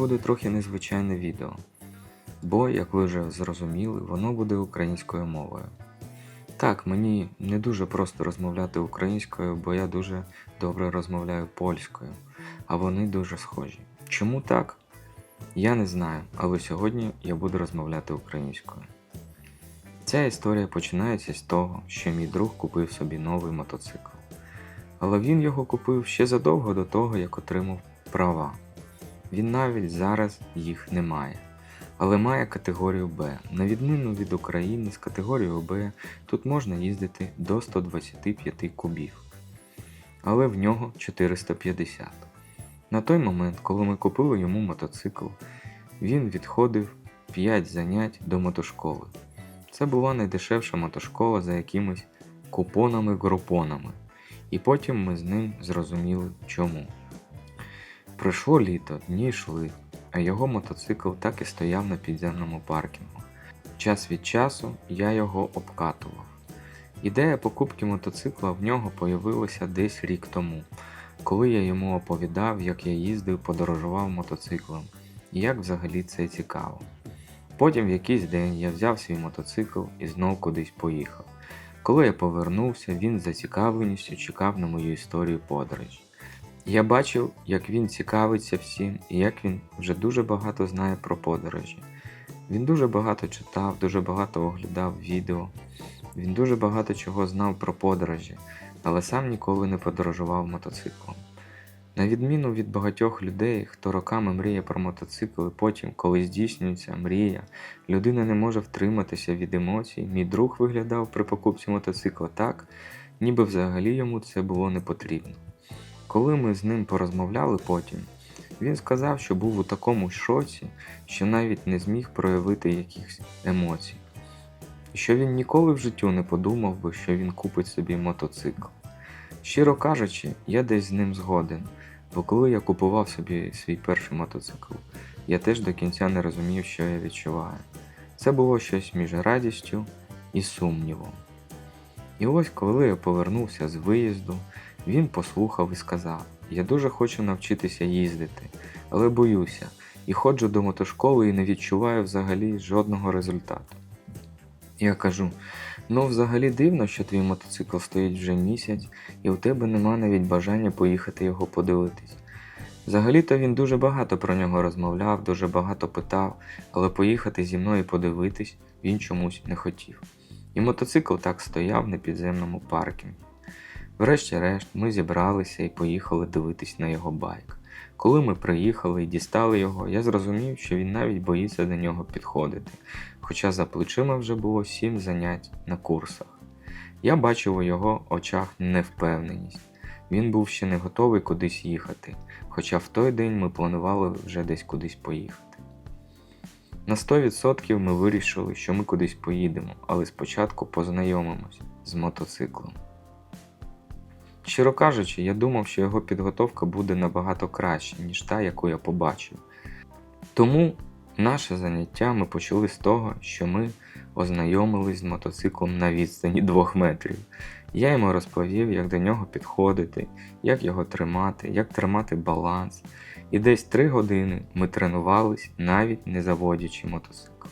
Буде трохи незвичайне відео, бо, як ви вже зрозуміли, воно буде українською мовою. Так, мені не дуже просто розмовляти українською, бо я дуже добре розмовляю польською, а вони дуже схожі. Чому так? Я не знаю, але сьогодні я буду розмовляти українською. Ця історія починається з того, що мій друг купив собі новий мотоцикл. Але він його купив ще задовго до того, як отримав права. Він навіть зараз їх не має, але має категорію Б. На відміну від України з категорією Б тут можна їздити до 125 кубів, але в нього 450. На той момент, коли ми купили йому мотоцикл, він відходив 5 занять до мотошколи. Це була найдешевша мотошкола за якимись купонами-групонами, і потім ми з ним зрозуміли чому. Пройшло літо, дні йшли, а його мотоцикл так і стояв на підземному паркінгу. Час від часу я його обкатував. Ідея покупки мотоцикла в нього появилася десь рік тому, коли я йому оповідав, як я їздив, подорожував мотоциклом і як взагалі це цікаво. Потім в якийсь день я взяв свій мотоцикл і знов кудись поїхав. Коли я повернувся, він з зацікавленістю чекав на мою історію подорожі. Я бачив, як він цікавиться всім і як він вже дуже багато знає про подорожі. Він дуже багато читав, дуже багато оглядав відео, він дуже багато чого знав про подорожі, але сам ніколи не подорожував мотоциклом. На відміну від багатьох людей, хто роками мріє про мотоцикл, і потім, коли здійснюється мрія, людина не може втриматися від емоцій, мій друг виглядав при покупці мотоцикла так, ніби взагалі йому це було не потрібно. Коли ми з ним порозмовляли потім, він сказав, що був у такому шоці, що навіть не зміг проявити якихось емоцій. І що він ніколи в життю не подумав би, що він купить собі мотоцикл. Щиро кажучи, я десь з ним згоден, бо коли я купував собі свій перший мотоцикл, я теж до кінця не розумів, що я відчуваю. Це було щось між радістю і сумнівом. І ось коли я повернувся з виїзду, він послухав і сказав: Я дуже хочу навчитися їздити, але боюся, і ходжу до мотошколи і не відчуваю взагалі жодного результату. Я кажу: ну, взагалі дивно, що твій мотоцикл стоїть вже місяць, і у тебе нема навіть бажання поїхати його подивитись. Взагалі-то він дуже багато про нього розмовляв, дуже багато питав, але поїхати зі мною подивитись він чомусь не хотів. І мотоцикл так стояв на підземному паркінгу. Врешті-решт ми зібралися і поїхали дивитись на його байк. Коли ми приїхали і дістали його, я зрозумів, що він навіть боїться до нього підходити, хоча за плечима вже було сім занять на курсах. Я бачив у його очах невпевненість. Він був ще не готовий кудись їхати, хоча в той день ми планували вже десь кудись поїхати. На 100% ми вирішили, що ми кудись поїдемо, але спочатку познайомимось з мотоциклом. Щиро кажучи, я думав, що його підготовка буде набагато краще, ніж та, яку я побачив. Тому наше заняття ми почали з того, що ми ознайомились з мотоциклом на відстані 2 метрів. Я йому розповів, як до нього підходити, як його тримати, як тримати баланс. І десь 3 години ми тренувались, навіть не заводячи мотоцикл.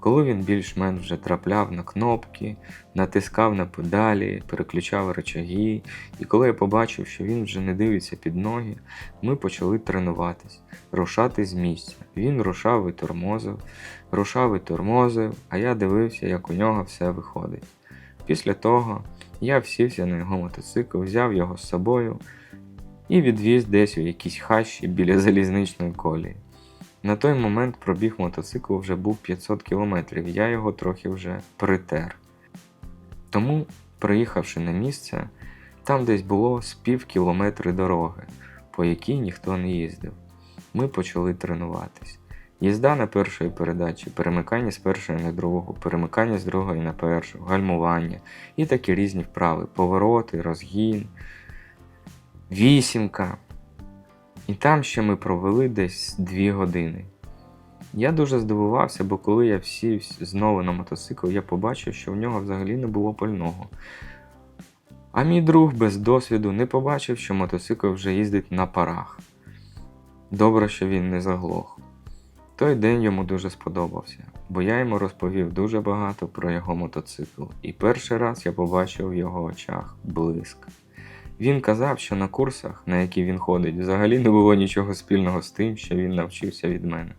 Коли він більш-менш вже трапляв на кнопки, натискав на педалі, переключав рычаги, і коли я побачив, що він вже не дивиться під ноги, ми почали тренуватись, рушати з місця. Він рушав і тормозив, рушав і тормозив, а я дивився, як у нього все виходить. Після того я всівся на його мотоцикл, взяв його з собою і відвіз десь у якійсь хащі біля залізничної колії. На той момент пробіг мотоциклу вже був 500 км, я його трохи вже притер. Тому, приїхавши на місце, там десь було з пів кілометри дороги, по якій ніхто не їздив. Ми почали тренуватись. Їзда на першої передачі, перемикання з першої на другу, перемикання з другої на першу, гальмування і такі різні вправи, повороти, розгін, вісімка. І там ще ми провели десь 2 години. Я дуже здивувався, бо коли я сів знову на мотоцикл, я побачив, що в нього взагалі не було пального. А мій друг без досвіду не побачив, що мотоцикл вже їздить на парах. Добре, що він не заглох. Той день йому дуже сподобався, бо я йому розповів дуже багато про його мотоцикл, і перший раз я побачив в його очах блиск. Він казав, що на курсах, на які він ходить, взагалі не було нічого спільного з тим, що він навчився від мене.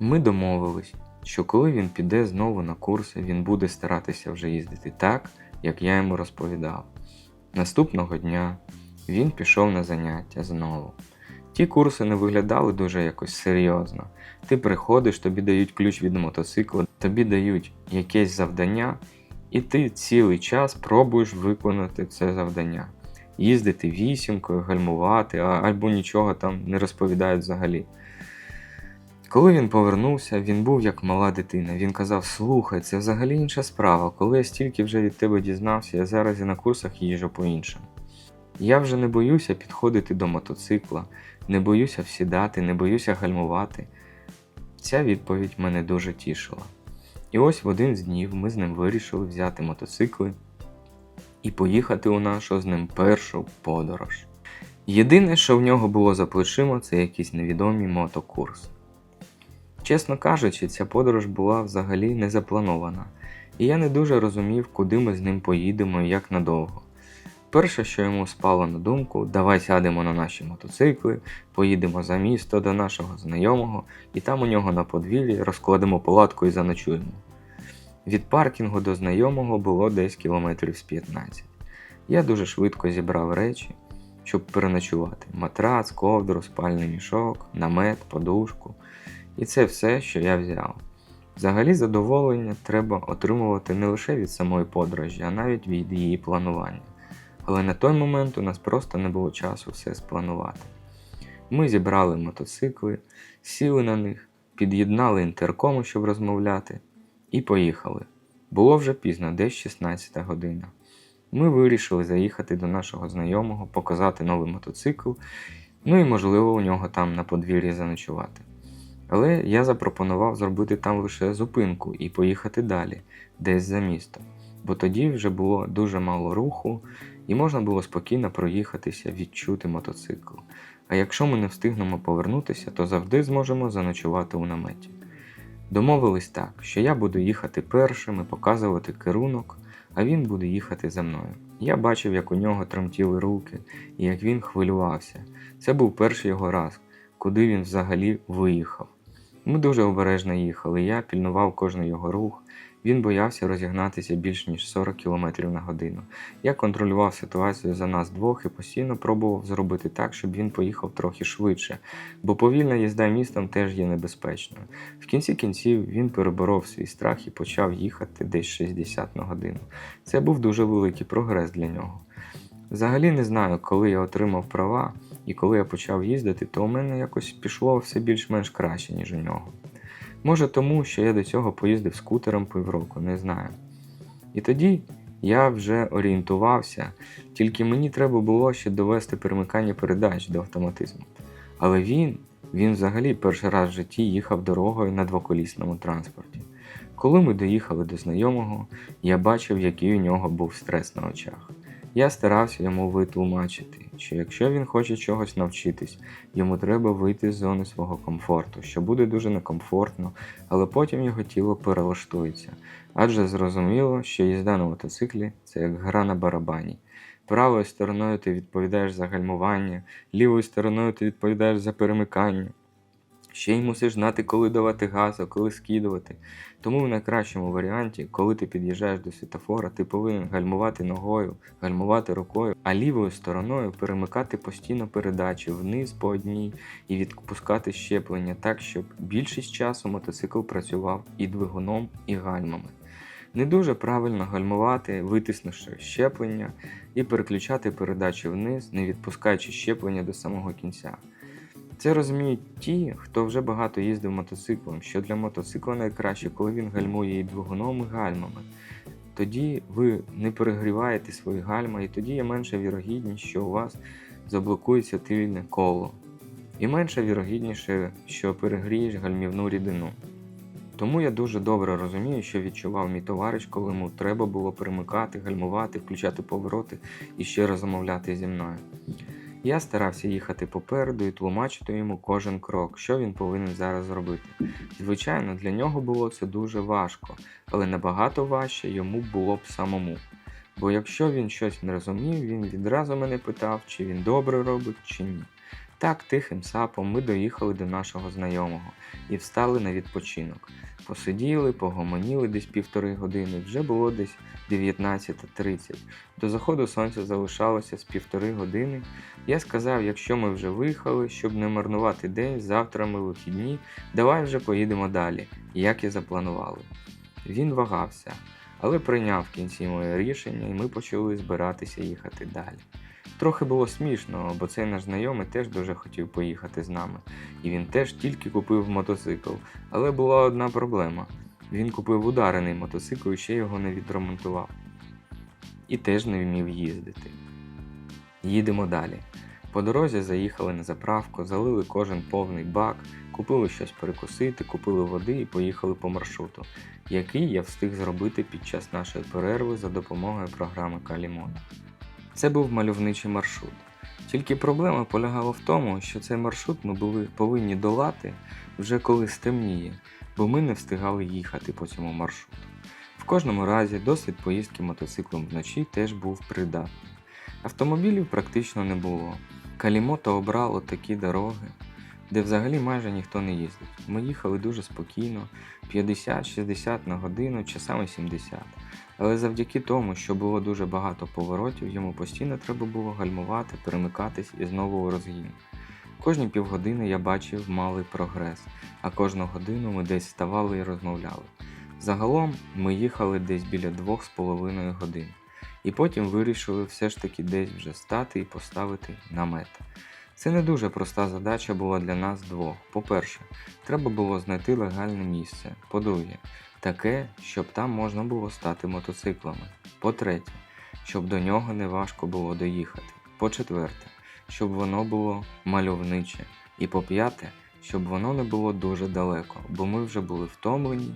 Ми домовились, що коли він піде знову на курси, він буде старатися вже їздити так, як я йому розповідав. Наступного дня він пішов на заняття знову. Ті курси не виглядали дуже якось серйозно. Ти приходиш, тобі дають ключ від мотоцикла, тобі дають якесь завдання, і ти цілий час пробуєш виконати це завдання. Їздити вісімкою, гальмувати, або нічого там не розповідають взагалі. Коли він повернувся, він був як мала дитина. Він казав: Слухай, це взагалі інша справа. Коли я стільки вже від тебе дізнався, я зараз і на курсах їжджу по-іншому. Я вже не боюся підходити до мотоцикла, не боюся всідати, не боюся гальмувати. Ця відповідь мене дуже тішила. І ось в один з днів ми з ним вирішили взяти мотоцикли і поїхати у нашу з ним першу подорож. Єдине, що в нього було за плечима, це якийсь невідомий мотокурс. Чесно кажучи, ця подорож була взагалі не запланована, і я не дуже розумів, куди ми з ним поїдемо і як надовго. Перше, що йому спало на думку, давай сядемо на наші мотоцикли, поїдемо за місто до нашого знайомого, і там у нього на подвір'ї розкладемо палатку і заночуємо. Від паркінгу до знайомого було десь кілометрів з 15. Я дуже швидко зібрав речі, щоб переночувати: матрац, ковдру, спальний мішок, намет, подушку. І це все, що я взяв. Взагалі, задоволення треба отримувати не лише від самої подорожі, а навіть від її планування. Але на той момент у нас просто не було часу все спланувати. Ми зібрали мотоцикли, сіли на них, під'єднали інтеркому, щоб розмовляти, і поїхали. Було вже пізно, десь 16 година. Ми вирішили заїхати до нашого знайомого, показати новий мотоцикл, ну і, можливо, у нього там на подвір'ї заночувати. Але я запропонував зробити там лише зупинку і поїхати далі, десь за місто, бо тоді вже було дуже мало руху, і можна було спокійно проїхатися, відчути мотоцикл. А якщо ми не встигнемо повернутися, то завжди зможемо заночувати у наметі. Домовились так, що я буду їхати першим і показувати керунок, а він буде їхати за мною. Я бачив, як у нього тремтіли руки і як він хвилювався. Це був перший його раз, куди він взагалі виїхав. Ми дуже обережно їхали, я пільнував кожний його рух. Він боявся розігнатися більш ніж 40 км на годину. Я контролював ситуацію за нас двох і постійно пробував зробити так, щоб він поїхав трохи швидше, бо повільна їзда містом теж є небезпечною. В кінці кінців він переборов свій страх і почав їхати десь 60 на годину. Це був дуже великий прогрес для нього. Взагалі не знаю, коли я отримав права і коли я почав їздити, то у мене якось пішло все більш-менш краще, ніж у нього. Може тому, що я до цього поїздив скутером півроку, не знаю. І тоді я вже орієнтувався, тільки мені треба було ще довести перемикання передач до автоматизму. Але він, він взагалі перший раз в житті їхав дорогою на двоколісному транспорті. Коли ми доїхали до знайомого, я бачив, який у нього був стрес на очах. Я старався йому витлумачити, що якщо він хоче чогось навчитись, йому треба вийти з зони свого комфорту, що буде дуже некомфортно, але потім його тіло перелаштується. Адже зрозуміло, що їзда на мотоциклі це як гра на барабані. Правою стороною ти відповідаєш за гальмування, лівою стороною ти відповідаєш за перемикання. Ще й мусиш знати, коли давати газ, а коли скидувати. Тому в найкращому варіанті, коли ти під'їжджаєш до світофора, ти повинен гальмувати ногою, гальмувати рукою, а лівою стороною перемикати постійно передачі вниз по одній і відпускати щеплення так, щоб більшість часу мотоцикл працював і двигуном, і гальмами. Не дуже правильно гальмувати, витиснувши щеплення, і переключати передачі вниз, не відпускаючи щеплення до самого кінця. Це розуміють ті, хто вже багато їздив мотоциклом, що для мотоцикла найкраще, коли він гальмує і двигуном, і гальмами. Тоді ви не перегріваєте свої гальма, і тоді є менша вірогідність, що у вас заблокується тильне коло. І менша вірогідніше, що перегрієш гальмівну рідину. Тому я дуже добре розумію, що відчував мій товариш, коли йому треба було перемикати, гальмувати, включати повороти і ще раз замовляти зі мною. Я старався їхати попереду і тлумачити йому кожен крок, що він повинен зараз зробити. Звичайно, для нього було це дуже важко, але набагато важче йому було б самому. Бо якщо він щось не розумів, він відразу мене питав, чи він добре робить, чи ні. Так, тихим сапом ми доїхали до нашого знайомого і встали на відпочинок. Посиділи, погомоніли десь півтори години, вже було десь 19.30. До заходу сонця залишалося з півтори години. Я сказав, якщо ми вже виїхали, щоб не марнувати день, завтра ми вихідні, давай вже поїдемо далі, як і запланували. Він вагався, але прийняв в кінці моє рішення, і ми почали збиратися їхати далі. Трохи було смішно, бо цей наш знайомий теж дуже хотів поїхати з нами, і він теж тільки купив мотоцикл. Але була одна проблема: він купив ударений мотоцикл і ще його не відремонтував. І теж не вмів їздити. Їдемо далі. По дорозі заїхали на заправку, залили кожен повний бак, купили щось перекусити, купили води і поїхали по маршруту, який я встиг зробити під час нашої перерви за допомогою програми Калімон. Це був мальовничий маршрут. Тільки проблема полягала в тому, що цей маршрут ми були повинні долати вже коли стемніє, бо ми не встигали їхати по цьому маршруту. В кожному разі досвід поїздки мотоциклом вночі теж був придатний. Автомобілів практично не було. Калімото обрало такі дороги, де взагалі майже ніхто не їздить. Ми їхали дуже спокійно, 50-60 на годину, часами 70. Але завдяки тому, що було дуже багато поворотів, йому постійно треба було гальмувати, перемикатись і знову у розгін. Кожні півгодини я бачив малий прогрес, а кожну годину ми десь ставали і розмовляли. Загалом ми їхали десь біля 2,5 годин, і потім вирішили все ж таки десь вже стати і поставити намет. Це не дуже проста задача була для нас двох. По-перше, треба було знайти легальне місце. По-друге, таке, щоб там можна було стати мотоциклами. По-третє, щоб до нього не важко було доїхати. По-четверте, щоб воно було мальовниче. І по-п'яте, щоб воно не було дуже далеко, бо ми вже були втомлені,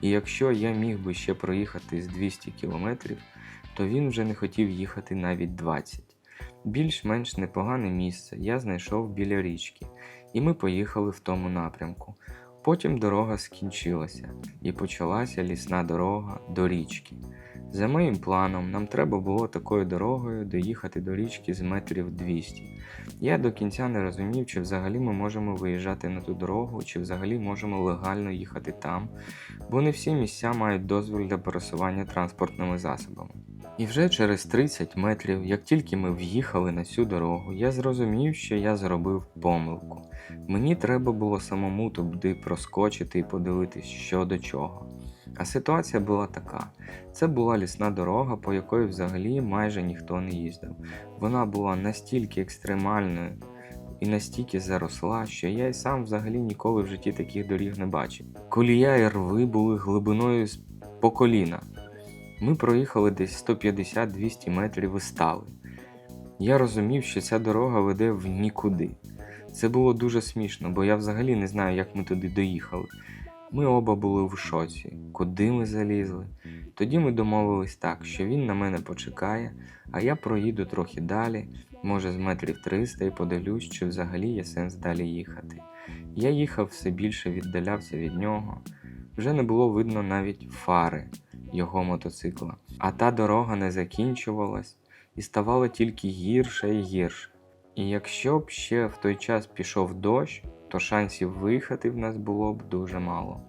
і якщо я міг би ще проїхати з 200 кілометрів, то він вже не хотів їхати навіть 20. Більш-менш непогане місце я знайшов біля річки, і ми поїхали в тому напрямку. Потім дорога скінчилася і почалася лісна дорога до річки. За моїм планом, нам треба було такою дорогою доїхати до річки з метрів 200. Я до кінця не розумів, чи взагалі ми можемо виїжджати на ту дорогу, чи взагалі можемо легально їхати там, бо не всі місця мають дозвіл для пересування транспортними засобами. І вже через 30 метрів, як тільки ми в'їхали на цю дорогу, я зрозумів, що я зробив помилку. Мені треба було самому туди проскочити і подивитись, що до чого. А ситуація була така: це була лісна дорога, по якої взагалі майже ніхто не їздив. Вона була настільки екстремальною і настільки заросла, що я й сам взагалі ніколи в житті таких доріг не бачив. Колія і рви були глибиною по коліна. Ми проїхали десь 150-200 метрів і стали. Я розумів, що ця дорога веде в нікуди. Це було дуже смішно, бо я взагалі не знаю, як ми туди доїхали. Ми оба були в шоці, куди ми залізли. Тоді ми домовились так, що він на мене почекає, а я проїду трохи далі, може з метрів 300 і подивлюсь, чи взагалі є сенс далі їхати. Я їхав все більше віддалявся від нього. Вже не було видно навіть фари його мотоцикла. А та дорога не закінчувалась і ставало тільки гірше і гірше. І якщо б ще в той час пішов дощ, то шансів виїхати в нас було б дуже мало.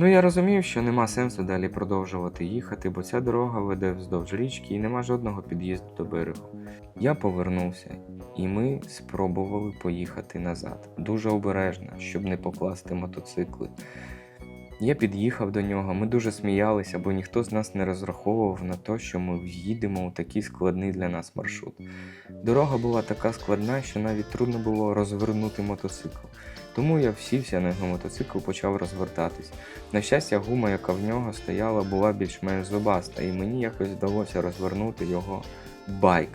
Ну я розумів, що нема сенсу далі продовжувати їхати, бо ця дорога веде вздовж річки і нема жодного під'їзду до берегу. Я повернувся, і ми спробували поїхати назад, дуже обережно, щоб не покласти мотоцикли. Я під'їхав до нього, ми дуже сміялися, бо ніхто з нас не розраховував на те, що ми в'їдемо у такий складний для нас маршрут. Дорога була така складна, що навіть трудно було розвернути мотоцикл. Тому я всівся на його мотоцикл, почав розвертатись. На щастя, гума, яка в нього стояла, була більш-менш зубаста, і мені якось вдалося розвернути його байк.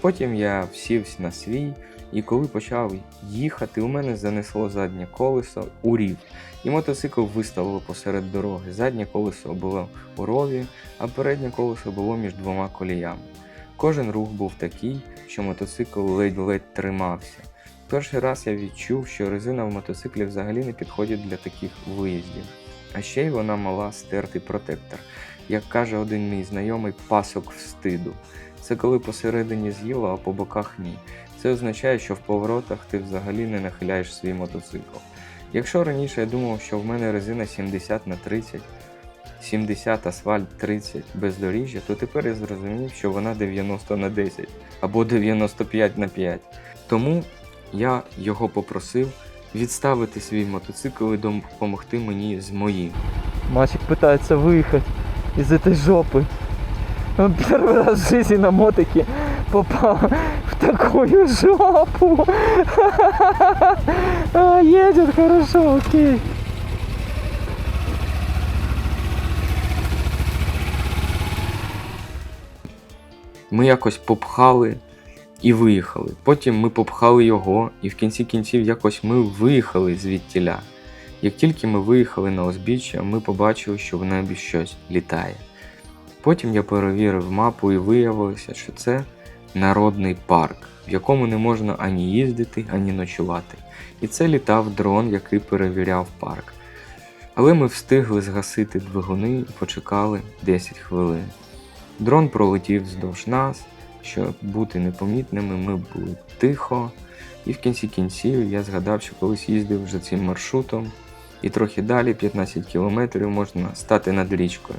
Потім я всівся на свій, і коли почав їхати, у мене занесло заднє колесо у рів, і мотоцикл виставило посеред дороги. Заднє колесо було у рові, а переднє колесо було між двома коліями. Кожен рух був такий, що мотоцикл ледь-ледь тримався. Перший раз я відчув, що резина в мотоциклі взагалі не підходить для таких виїздів. А ще й вона мала стертий протектор. Як каже один мій знайомий, пасок встиду. Це коли посередині з'їло, а по боках ні. Це означає, що в поворотах ти взагалі не нахиляєш свій мотоцикл. Якщо раніше я думав, що в мене резина 70 на 30, 70 асфальт 30 бездоріжжя, то тепер я зрозумів, що вона 90 на 10 або 95 на 5. Тому я його попросив відставити свій мотоцикл і допомогти мені з моїм. Мальчик пытается выехать из этой жопы. Он первый раз в жизни на мотике попал в такую жопу. Едет хорошо, окей. Ми якось попхали і виїхали. Потім ми попхали його, і в кінці кінців якось ми виїхали звідтіля. Як тільки ми виїхали на узбіччя, ми побачили, що в небі щось літає. Потім я перевірив мапу і виявилося, що це народний парк, в якому не можна ані їздити, ані ночувати. І це літав дрон, який перевіряв парк. Але ми встигли згасити двигуни і почекали 10 хвилин. Дрон пролетів вздовж нас, щоб бути непомітними, ми були тихо. І в кінці кінців я згадав, що колись їздив вже цим маршрутом, і трохи далі, 15 кілометрів, можна стати над річкою.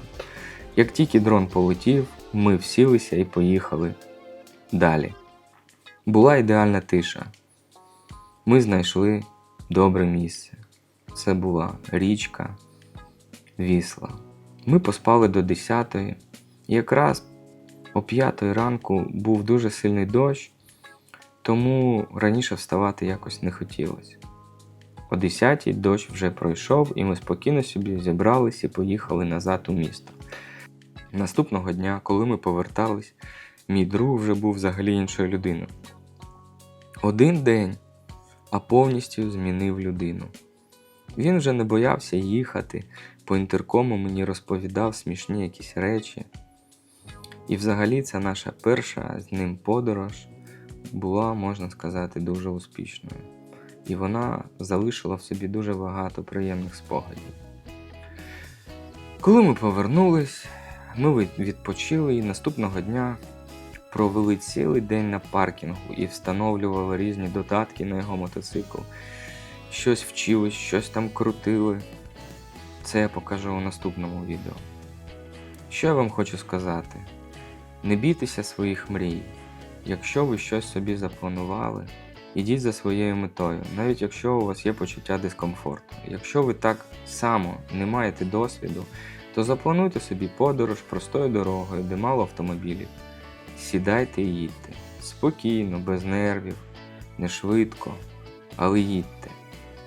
Як тільки дрон полетів, ми всілися і поїхали далі. Була ідеальна тиша. Ми знайшли добре місце. Це була річка Вісла. Ми поспали до 10 і якраз о 5 ранку був дуже сильний дощ, тому раніше вставати якось не хотілося. О 10-й дощ вже пройшов, і ми спокійно собі зібрались і поїхали назад у місто. Наступного дня, коли ми повертались, мій друг вже був взагалі іншою людиною. Один день, а повністю змінив людину. Він вже не боявся їхати, по інтеркому мені розповідав смішні якісь речі. І взагалі ця наша перша з ним подорож була, можна сказати, дуже успішною. І вона залишила в собі дуже багато приємних спогадів. Коли ми повернулись, ми відпочили і наступного дня провели цілий день на паркінгу і встановлювали різні додатки на його мотоцикл. Щось вчили, щось там крутили. Це я покажу у наступному відео. Що я вам хочу сказати? Не бійтеся своїх мрій. Якщо ви щось собі запланували, ідіть за своєю метою, навіть якщо у вас є почуття дискомфорту. Якщо ви так само не маєте досвіду, то заплануйте собі подорож простою дорогою, де мало автомобілів. Сідайте і їдьте. Спокійно, без нервів, не швидко, але їдьте.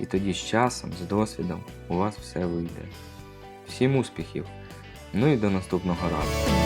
І тоді з часом, з досвідом у вас все вийде. Всім успіхів! Ну і до наступного разу.